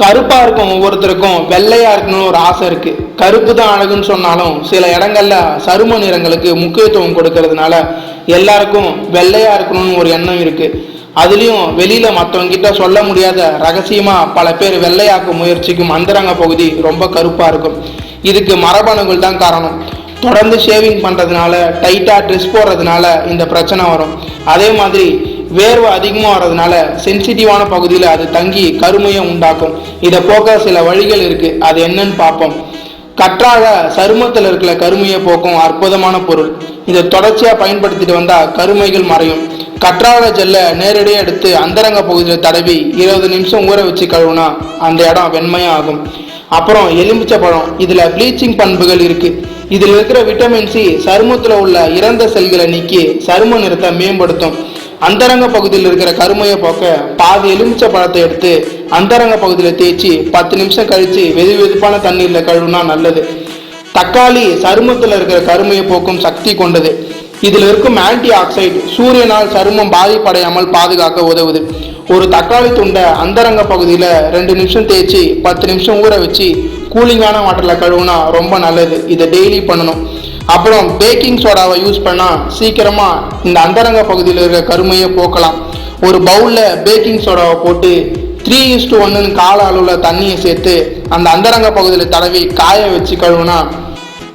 கருப்பாக இருக்கும் ஒவ்வொருத்தருக்கும் வெள்ளையாக இருக்கணும்னு ஒரு ஆசை இருக்குது கருப்பு தான் அழகுன்னு சொன்னாலும் சில இடங்கள்ல சரும நிறங்களுக்கு முக்கியத்துவம் கொடுக்கறதுனால எல்லாருக்கும் வெள்ளையாக இருக்கணும்னு ஒரு எண்ணம் இருக்குது அதுலேயும் வெளியில் மற்றவங்க கிட்ட சொல்ல முடியாத ரகசியமாக பல பேர் வெள்ளையாக்கும் முயற்சிக்கும் அந்தரங்க பகுதி ரொம்ப கருப்பாக இருக்கும். இதுக்கு மரபணுகள் தான் காரணம். தொடர்ந்து ஷேவிங் பண்ணுறதுனால டைட்டாக ட்ரெஸ் போடுறதுனால இந்த பிரச்சனை வரும். அதே மாதிரி வேர்வை அதிகமாக வர்றதுனால சென்சிட்டிவான பகுதியில் அது தங்கி கருமையை உண்டாக்கும். இதை போக்க சில வழிகள் இருக்குது அது என்னன்னு பார்ப்போம். கற்றாழ சருமத்தில் இருக்கிற கருமையை போக்கும் அற்புதமான பொருள். இதை தொடர்ச்சியாக பயன்படுத்திட்டு வந்தால் கருமைகள் மறையும். கற்றாழ ஜெல்லை நேரடியாக எடுத்து அந்தரங்க பகுதியில் தடவி இருபது நிமிஷம் ஊற வச்சு கழுவுனா அந்த இடம் வெண்மையாக ஆகும் அப்புறம் எலுமிச்சை பழம். இதில் ப்ளீச்சிங் பண்புகள் இருக்கு. இதில் இருக்கிற விட்டமின் சி சருமத்தில் உள்ள இறந்த செல்களை நீக்கி சரும நிறத்தை மேம்படுத்தும். அந்தரங்க பகுதியில் இருக்கிற கருமையை போக்க பாதி எலுமிச்சை பழத்தை எடுத்து அந்தரங்க பகுதியில் தேய்ச்சி பத்து நிமிஷம் கழித்து வெது வெதுப்பான தண்ணீரில் கழுவுனா நல்லது. தக்காளி சருமத்தில் இருக்கிற கருமையை போக்கும் சக்தி கொண்டது. இதில் இருக்கும் ஆன்டி ஆக்சைடு சூரியனால் சருமம் பாதிப்படையாமல் பாதுகாக்க உதவுது. ஒரு தக்காளி துண்டை அந்தரங்க பகுதியில் ரெண்டு நிமிஷம் தேய்ச்சி பத்து நிமிஷம் ஊற வச்சு கூலிங்கான வாட்டரில் கழுவுனா ரொம்ப நல்லது. இதை டெய்லி பண்ணணும். அப்புறம் பேக்கிங் சோடாவை யூஸ் பண்ணால் சீக்கிரமாக இந்த அந்தரங்க பகுதியில் இருக்கிற கருமையை போக்கலாம். ஒரு பவுலில் பேக்கிங் சோடாவை போட்டு த்ரீ இஸ்டு ஒன்றுன்னு கால அளவில் தண்ணியை சேர்த்து அந்த அந்தரங்க பகுதியில் தடவி காய வச்சு கழுவுனா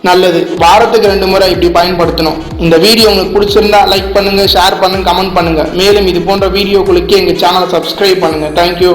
நல்லது. வாரத்துக்கு ரெண்டு முறை இப்படி பயன்படுத்தணும். இந்த வீடியோ உங்களுக்கு பிடிச்சிருந்தா லைக் பண்ணுங்கள் ஷேர் பண்ணுங்க கமெண்ட் பண்ணுங்க. மேலும் இது போன்ற வீடியோக்களுக்கு எங்கள் சேனலை சப்ஸ்கிரைப் பண்ணுங்கள் தேங்க்யூ